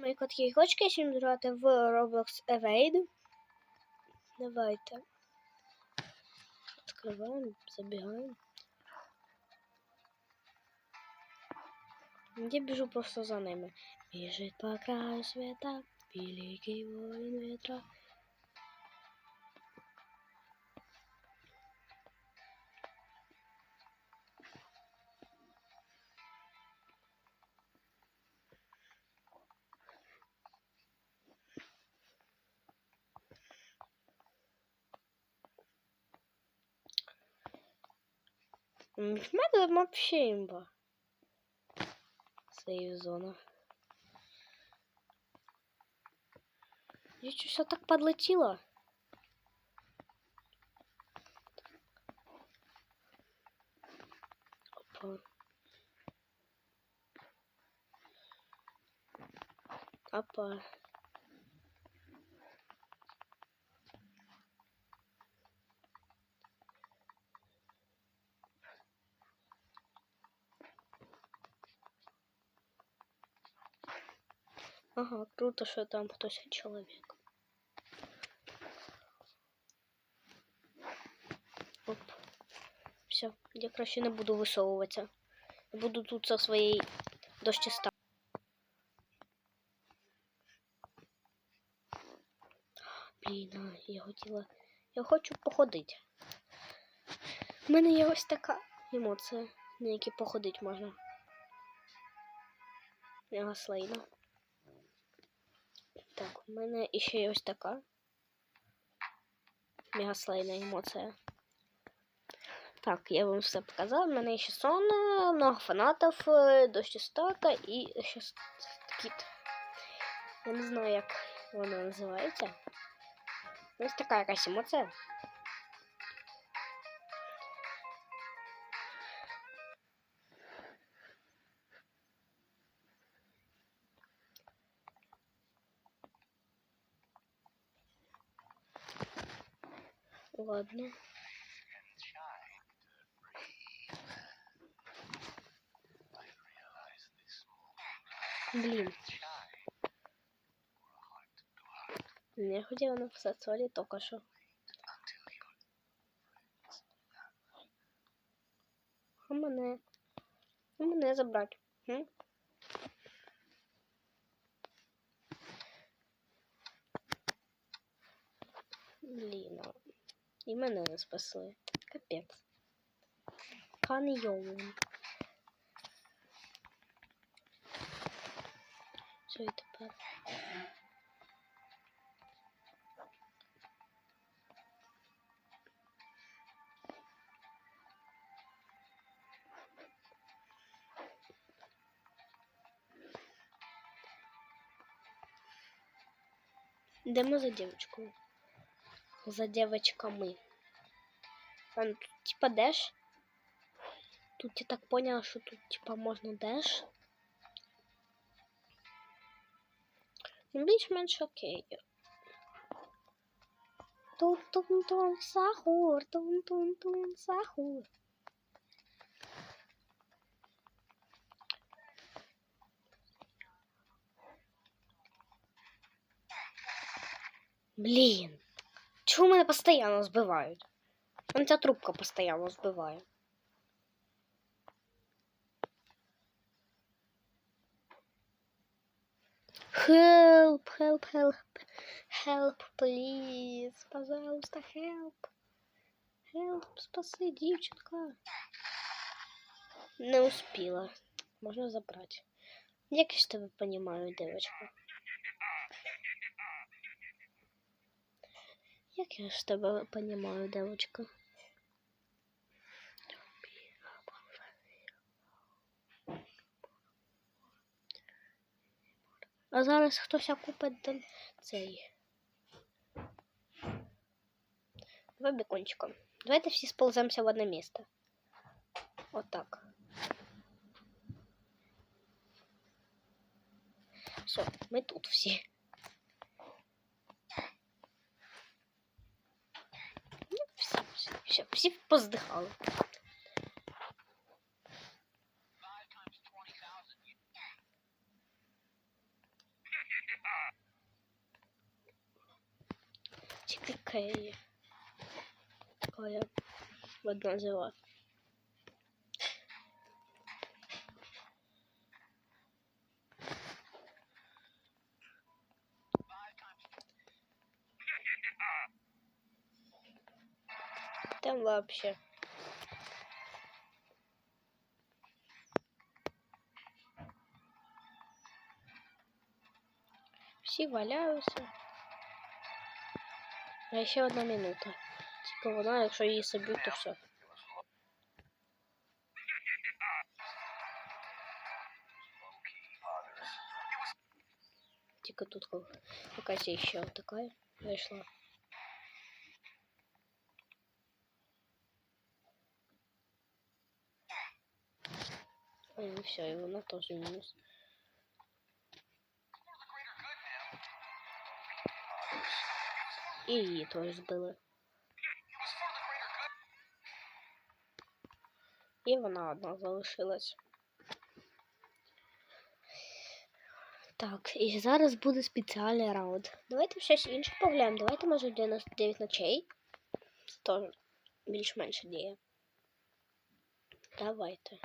Мої котки хочете кочки сьогодні грати в Roblox Evade. Давайте. Открываем, забегаем. Я бежу просто за ними. Бежит по краю света великий воин ветра. В мене вообще имба. Сейв зона. Я что, все так подлетело? Опа. Опа. Ага, круто, що там хтось чоловік. Оп. Все, я краще не буду висовуватися. Я буду тут со своєї дощі ста. Блін, я хотіла. Я хочу походити. У мене є ось така емоція, на якій походити можна. Я слейна. Так, у мене ще є ось така. Мегаслейна емоція. Так, я вам все показала. У мене ще сон, много фанатів, до 600 і ще кіт. Я не знаю, як вона називається. Ось така якась емоція. Ладно. Блин. Не хотела написать сорі только что. А мене? А мене забрати? Хм? Мене не спасли. Капець. Каньйон. Все, і тепер. Йдемо за дівчинкою. За девочками. Тут типа дэш. Тут я так поняла, что тут типа можно дэш. Більш-менш окей. Тун-тун-тун, сахур, тун-тун-тун, сахур. Блин. Чего меня постоянно сбивают? Он тебя трубка постоянно сбивает. Help, help, help, help, please. Пожалуйста, help. Help, спаси, дівчинка. Не успіла. Можна забрати. Як я ж тебе понімаю, девочка? Як я ж тебе понімаю, девочка? А зараз хтось купить цей. Давай бекончиком. Давайте всі сполземося в одне місце. Отак. Все, ми тут всі. Ну, Всі, всі, все, всі поздихали. Одна жила. Там вообще. Всі валяються. А ще одна минута. Тільки вона, якщо її соб'ють, то все. Тільки тут ко- якась ще така зайшла. Ой, ну все, і вона теж мінус. І її теж збили. І вона одна залишилась. Так, і зараз буде спеціальний раунд. Давайте щось інше поглянемо. Давайте, може, 99 ночей. Це теж більш-менш діє. Давайте.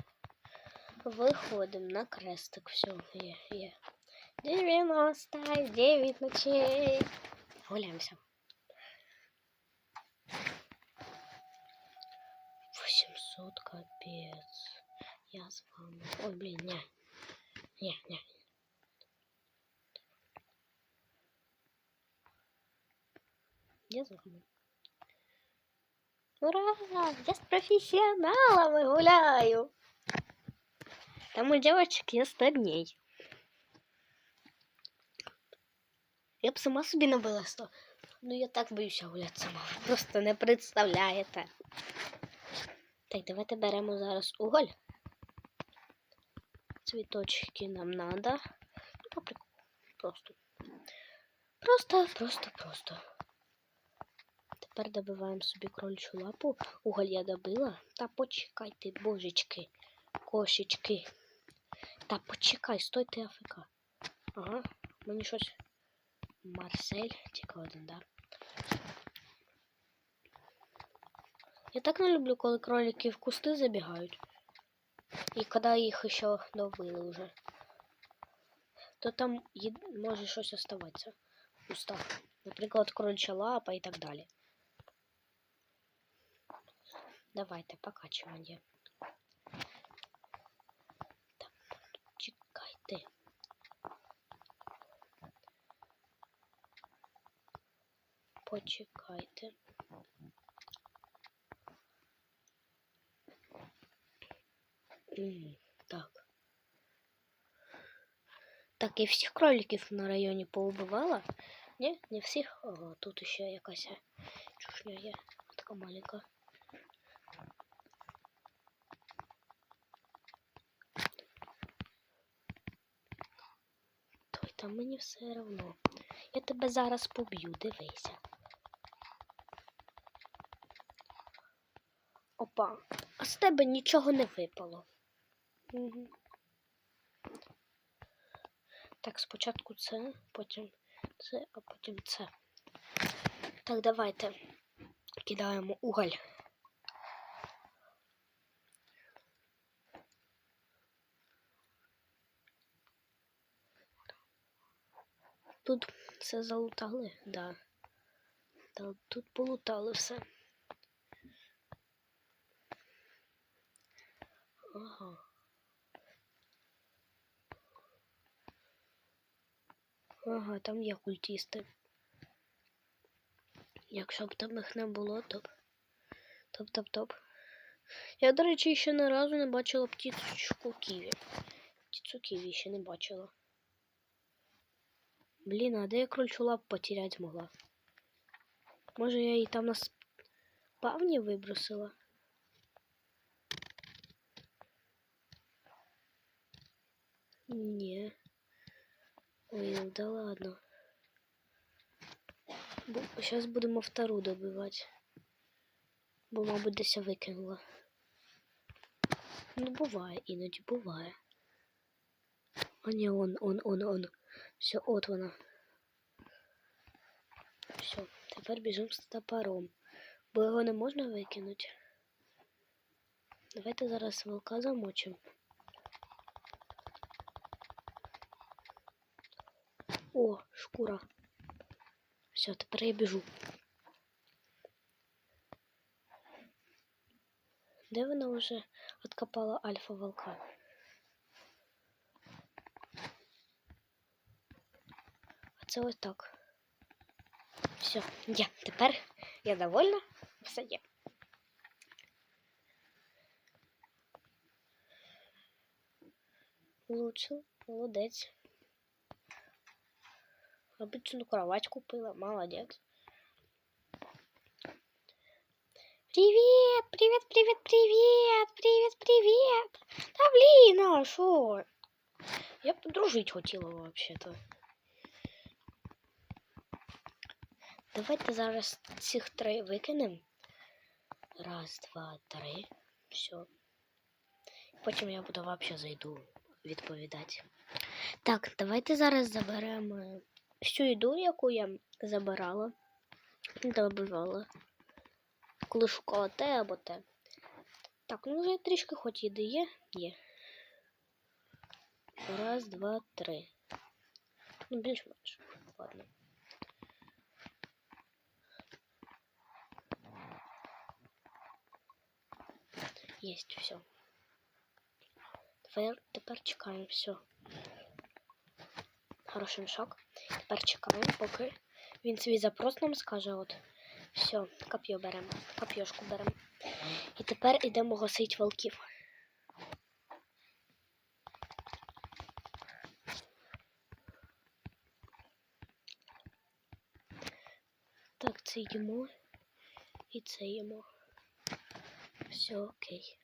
Виходимо на крестик. Все, є, є. 99 ночей. Гуляємося. 800 капец. Я с вами. Ой, блин, не. Не, не. Я с. Ура! Я с профессионалами гуляю. Там у девочек є 100 дней. Я б сама собі набила 100. Ну я так боюся гуляти сама. Просто не представляєте. Так, давайте беремо зараз уголь. Цвіточки нам надо. Ну. Просто. Просто, просто, просто. Тепер добиваємо собі кроличу лапу. Уголь я добила. Та почекайте, божечки, кошечки. Та почекай, стойте АФК. Ага, мені щось. Марсель, тільки один, да. Я так не люблю, коли кролики в кусти забігають. І коли їх ще добили вже. То там може щось оставатися в. Наприклад, кролича лапа і так далі. Давайте покачування. Так, чекайте. Почекайте. Так. Так, я всіх кроликів на районі поубивала. Ні, не всіх. Ого, тут ще якась чушня є. Така маленька. Там мені все равно. Я тебе зараз поб'ю, дивися. Опа, а з тебе нічого не випало. Угу. Так, спочатку це, потім це, а потім це. Так, давайте кидаємо уголь. Тут все залутали, да. Та тут полутали все. Ага. Ага, там є культісти. Якщо б там їх не було, то. Топ-топ-топ. Я, до речі, ще ні разу не бачила птицю Ківі. Птицю Ківі ще не бачила. Блін, а де я крольчу лап потерять змогла? Може я її там на спавні вибросила? Ні. Ой, ну да ладно. Бо зараз будемо втору добивати. Бо, мабуть, десь я викинула. Ну, буває, іноді буває. А ні, он, он, он, он. Все, от вона. Все, Тепер біжимо з топором. Бо його не можна викинути. Давайте зараз вовка замочимо. О, шкура. Все, тепер я біжу. Де вона вже откопала альфа волка? А це ось. Все, є. Тепер я довольна. Все є. Лучше, молодець. Обычную кровать купила, молодец. Привет, привет, привет, привет, привет, привет. Да блин, а шо? Я б дружить хотіла вообще-то. Давайте зараз цих три викинемо. Раз, два, три. Все. Потім я буду вообще зайду відповідати. Так, давайте зараз заберемо всю їду, яку я забирала. Добивала. Коли шукала те або те. Так, ну вже трішки хоч їди є. Є. Раз, два, три. Ну, більш-менш. Ладно. Есть все. Тепер, тепер чекаємо все. Хороший мішок. Тепер чекаємо, поки він свій запрос нам скаже. От. Все, коп'є беремо, коп'єшку беремо. І тепер йдемо гасити волків. Так, це їмо. І це їмо. Все окей.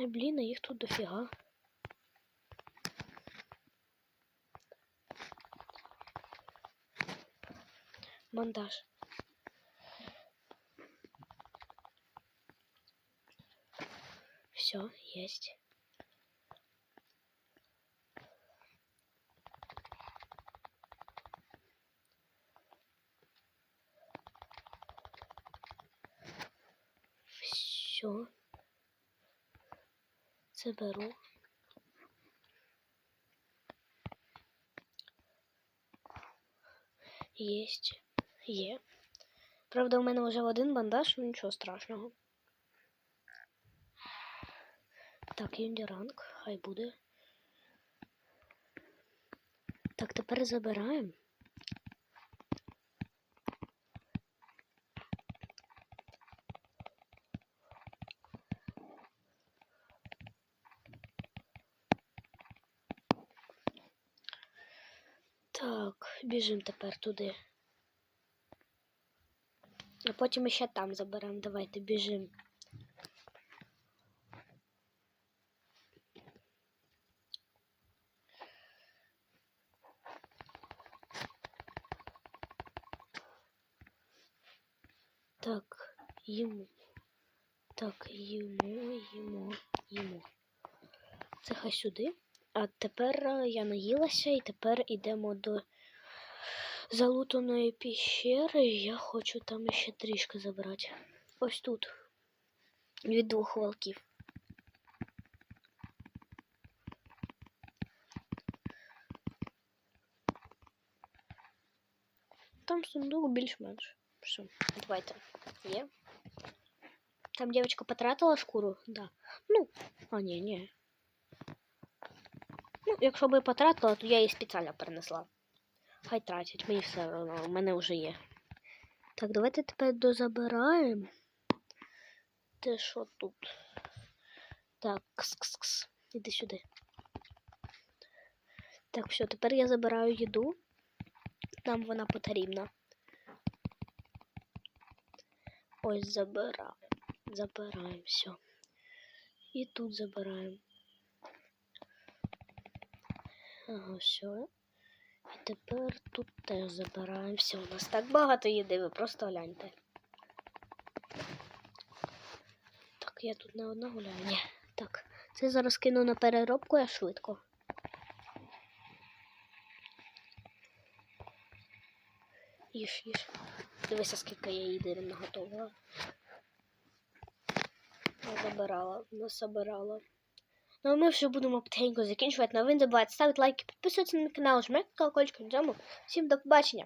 Е, блін, а їх тут дофіга. Бандаж. Все, есть. Це беру. Єсть. Є. Правда, у мене вже один бандаж, ну нічого страшного. Так, ранг, хай буде. Так, тепер забираємо. Так, біжимо тепер туди. А потім ще там заберемо. Давайте біжимо. Так, їмо. Так, їмо, їмо, їмо. Це хай сюди. А тепер е, я наїлася і тепер йдемо до залутаної піщери. Я хочу там ще трішки забрати. Ось тут. Від двох волків. Там сундук більш-менш. Що, давайте. Є. Там девочка потратила шкуру? Да. Ну, а ні, ні. Ну, якщо би потратила, то я її спеціально перенесла. Хай тратять, мені все одно, у мене вже є. Так, давайте тепер дозабираємо. Те, що тут? Так, кс-кс-кс. Іди сюди. Так, все, тепер я забираю їду. Нам вона потрібна. Ось забираємо. Забираємо все. І тут забираємо. Ага, все. І тепер тут теж забираємо. Все, у нас так багато їди, ви просто гляньте. Так, я тут не одна гуляю. Ні. Так, це зараз кину на переробку, я швидко. Їж, їж. Дивися, скільки я дерев наготовила. Я забирала, не забирала. Ну а ми вже будемо потихеньку закінчувати. Но ви не забувайте ставити лайки, підписуватися на канал, жмете колокольчик на цьому. Всім до побачення!